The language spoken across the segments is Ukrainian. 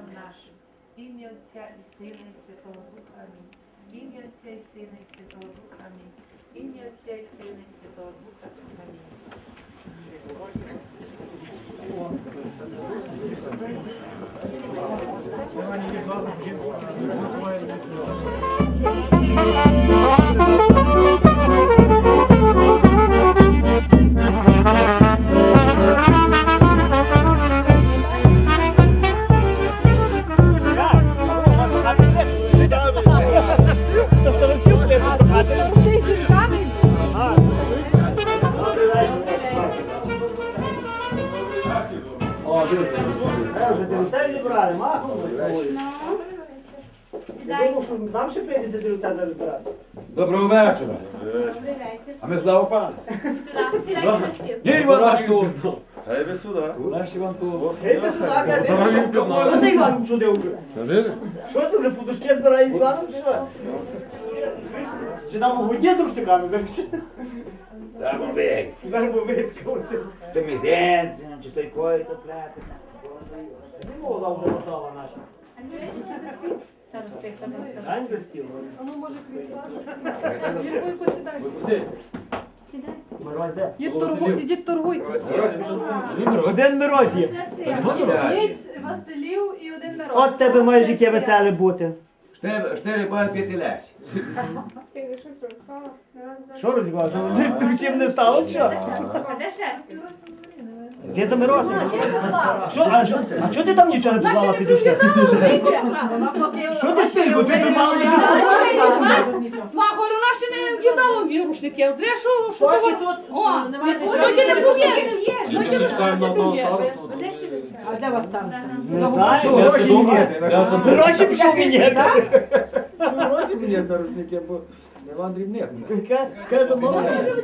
справ наших. Ім'я Отця і Сина і Святого Духа. Амінь. Ім'я Отця і Сина і Святого Духа. Амінь. Ім'я Отця і Сина і Святого Духа. Амінь. О, що нам ще прийдеться дивитися розбирати. Доброго вечора. А ми слава пане. Є Іван наш тут. Хай би сюди. Наш Іван тут. Гей, що? Ну, ти Іван чудив вже. Що ти вже подушки збирає з Іваном, чи що? Чи нам у воді з обід. Зараз би виткався. Мізенцем, чи той кої, то пляти. Не була вже готова наша. Дань за стіл. Ну, може, крісла. Якою посідайте? Мороз де? Ідіть торгуй, ідіть торгуйтесь. Один мороз є. Василів і один мороз. От тебе має життя веселе бути. Штири, штири п'яти лесі. Що розібрав? Що ти всім не стало, що? А де шести? Де за морозом? Що, а що, а що ти там нічого не поклала під ушки? Що ти шпильку? Ти думала, що Слава, вона ще не в'язала в рушники. Зря, що, що ти тут? О, тоді не пов'єш. А де вас там? Не знаю, гроші мені. Гроші пішов мені. Гроші мені на рушники, бо Іван дрібних.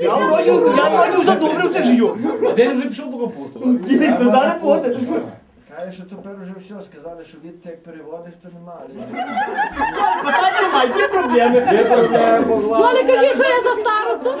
Я вроді, я вроді задумався жию. Де вже пішов по капусту. Дійсно, зараз буде. Каже, що тепер вже все сказали, що від як переводиш, то немає. Питань немає, є проблеми. Є проблеми, Валя, кажи, що я за старосту.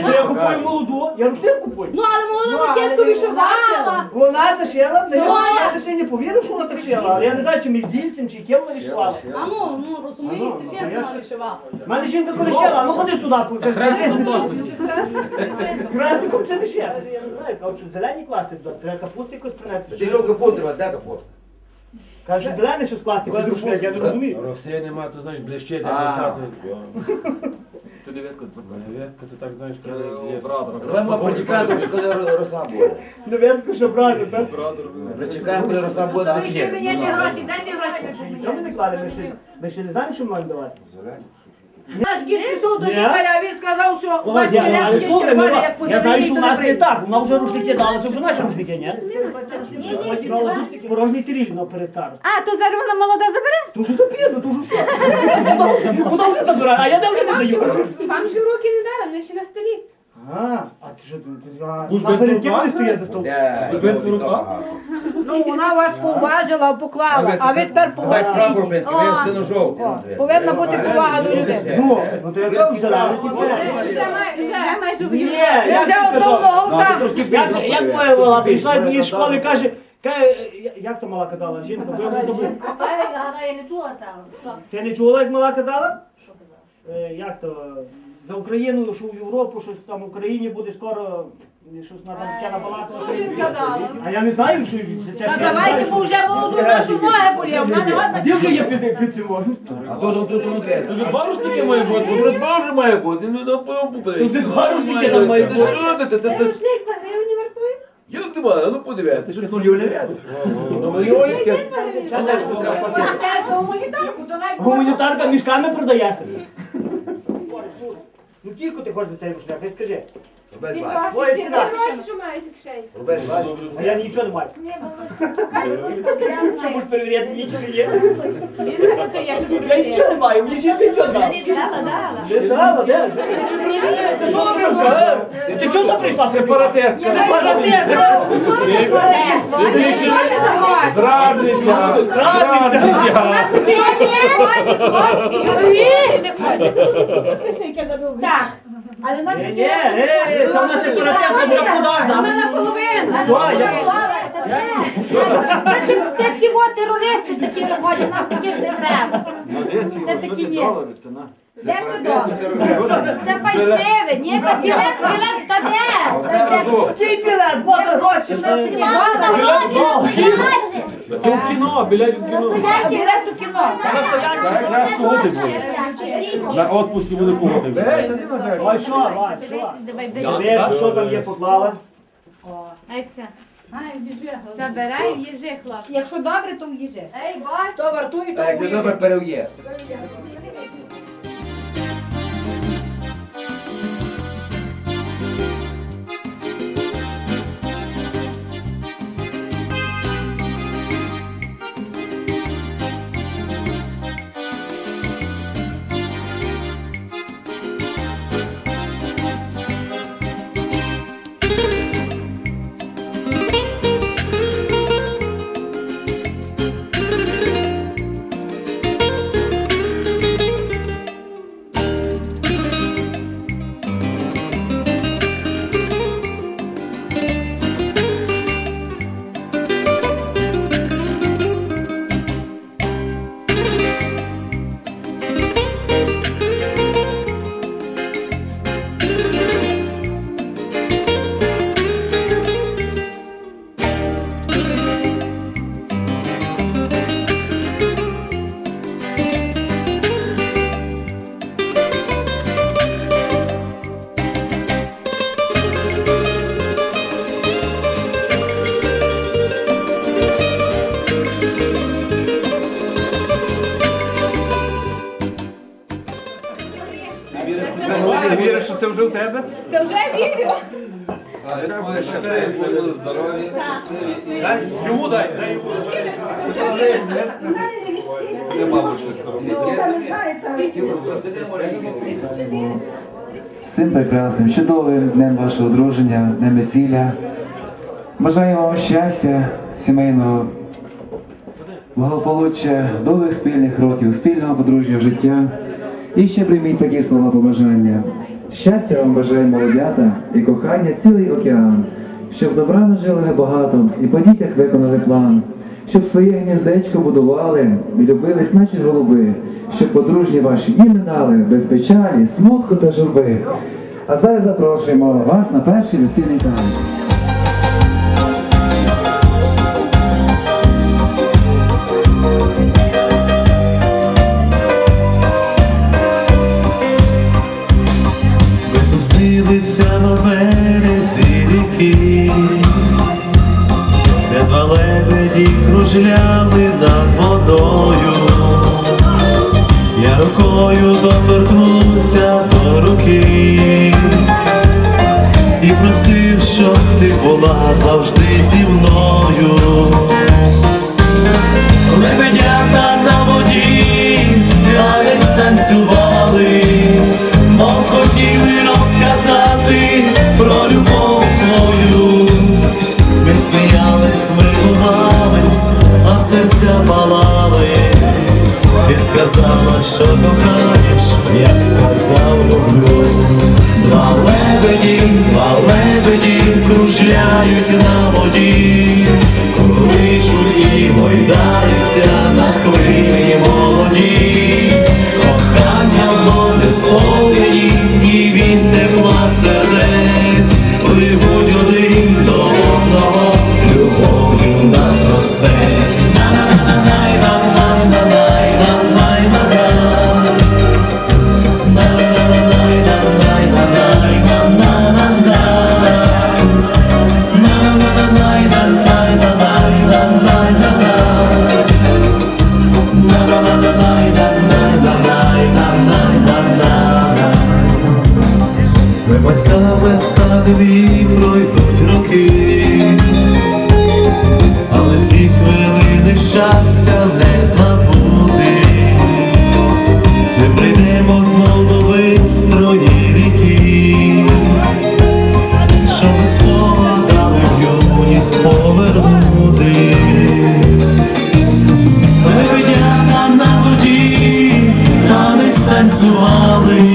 Що я купую молоду? Я рушник купую. Ну, але молоду кишку вишивала. Вона це шила, та я Ну, а ж- я це не повірив, що вона так шила. Але я не знаю, чи мізільцем, чи ким вона вишивала. А ну, ну, розумієте, ну, чим я вона вишивала? У мене жінка коли шила, а ну ходи сюди, покажи. Крестиком це не ще. Я не знаю, кажуть, що зелені класти туди. Треба капусту якось принести. Ти ж капусти, вас де капуста? Каже, що зелене щось класти під рушник, я не розумію. Росія нема, ти знаєш, блищить, А. писати. Ти дев'ятку Дев'ятка, ти так знаєш, коли є. ми почекаємо, коли роса буде. Дев'ятку, що брати, так? Прочекаємо, Причекаємо, коли роса буде. Ви ще мені не гроші, дайте гроші. Що ми не кладемо? Ми ще, не знаємо, що маємо давати. Наш гід пішов до лікаря, він сказав, що у вас я, селян але є слухай, як я знаю, що у нас не так. У Вона вже рушники дала, це вже наші рушники, ні? Ні, ні, ні. Порожній тиріль, но перестару. А, то зараз вона молода забере? То вже запізно, то вже все. Куди вже забирає? А я де вже не даю. Вам ще руки не дали, вони ще на столі. А, а ти що, ти- а, перед ким вони стоять за столом? Ну, вона вас поважила, поклала, а ви тепер Давай поважили. прапор, блядь, ви сину жовтий. Повинна бути повага до людей. Ну, ну то я кажу, зелений, ти Вже май- вже майже Ні, в'їхала. я вже тобі одного казав. ногу Ну, а там. Як, як моя мала прийшла мені з школи, каже, як то мала казала, жінка, бо я вже забув. Я не чула цього. Ти не чула, як мала казала? Що Е, Як то, за Україну, що в Європу, щось там в Україні буде скоро, е, щось на таке. Що жінка дала? А я не знаю, що це Та ще я не давайте, бо вже молоду нашу ноги болі, вона не А де вже є під, під цим? А то тут тут тут Це вже два рушники має бути. Вже два вже має бути. Ну, на помпу Тут вже два рушники там має бути. Що ти? Ти ти ти Рушник по гривні вартує? Як ти має? Ну подивись, ти що? Ну мільйонів таке. Ще теж що треба А платити. те за гуманітарку, то навіть Гуманітарка мішками продається. Ну тільки ти хочеш за цей рушник, не скажи. Рубець бачиш. Твоя ціна. Гроші, що мають в кишені. Рубець. А я нічого не маю. Не було. Що будеш перевіряти, мені нічого є? Жінка то я Я нічого не маю, мені жінка нічого дала. Не дала, де? Це добре, е? Ти чого там прийшла? Сепаратистка. Сепаратистка! Зрадниця. Зрадниця! Так. Але в нас Ні, ні, е, це в нас сепаратистка, вона продажна. наполовину. Що, я- Це, це ці от терористи такі роблять, нам такі ж не треба. Ну, де ці Це такі ти ні. долари, то на. Де це добре? Це фальшиве, ні, та білет, білет, та де? Та де? Який білет? Бото гроші. Це в кіно, білять в кіно. У кіно. Це якраз погоди буде. На відпусті буде погоди. Тебе. Ой, що, Вань, що? Давай, там є поклала? Ай, все. Забирай, їжи, хлоп. Якщо добре, то їжи. Ей, бать. Хто вартує, то Так, уїде. добре перев'є. Вже в тебе? Ти вже вірю. Йому дай, дай йому. Нема. Цим прекрасним, чудовим днем вашого одруження, днем весілля. Бажаю вам щастя, сімейного благополуччя, довгих спільних років, спільного подружнього життя. І ще прийміть такі слова побажання. Щастя вам бажає молодята і кохання цілий океан, щоб добра нажили ви багато і по дітях виконали план, щоб своє гніздечко будували і любились, наче голуби, щоб подружні ваші і минали без печалі, смутку та журби. А зараз запрошуємо вас на перший весільний танець. Сказала, що кохаєш, я сказав люблю. Два лебеді, два лебеді кружляють на воді, кличуть і гойдаються на хвилі танцювали.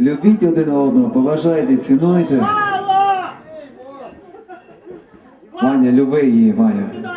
Любіть один одного, поважайте, цінуйте. Ваня, люби її, Ваня.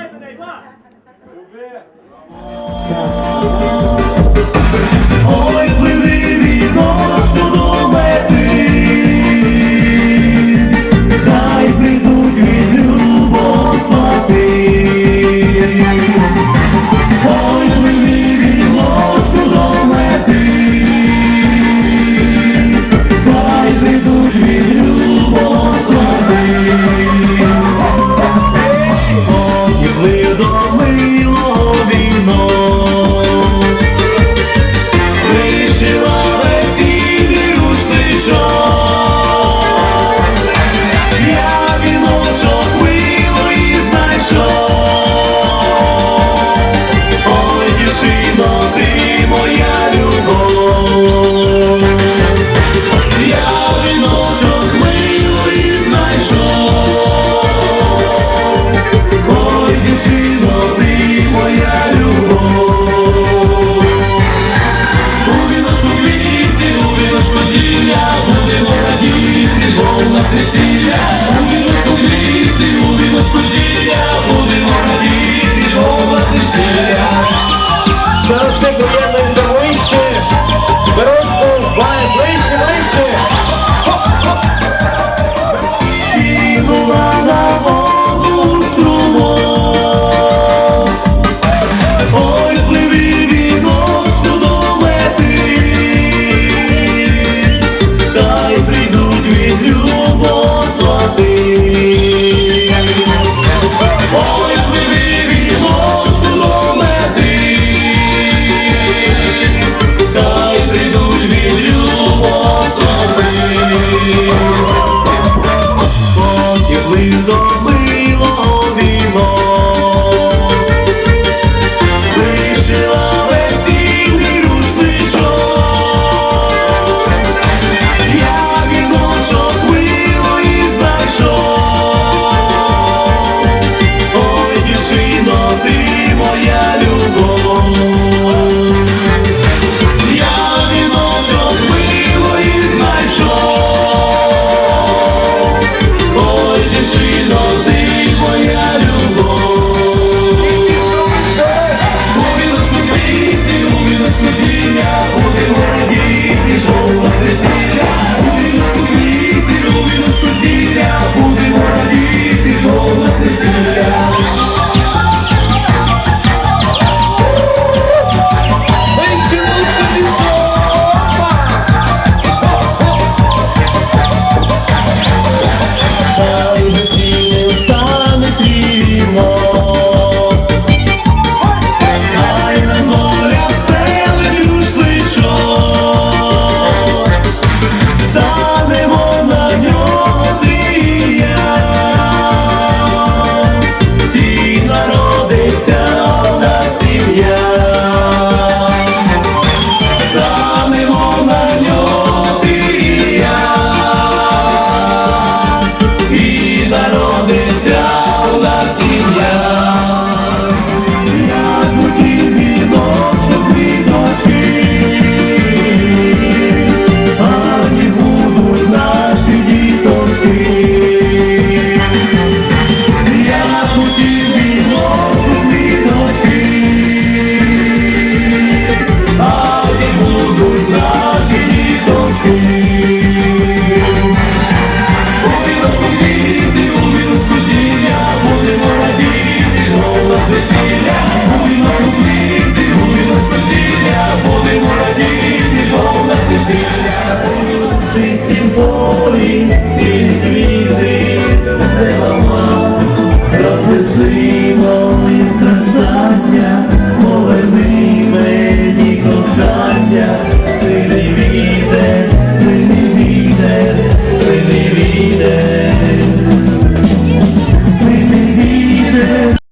雨落。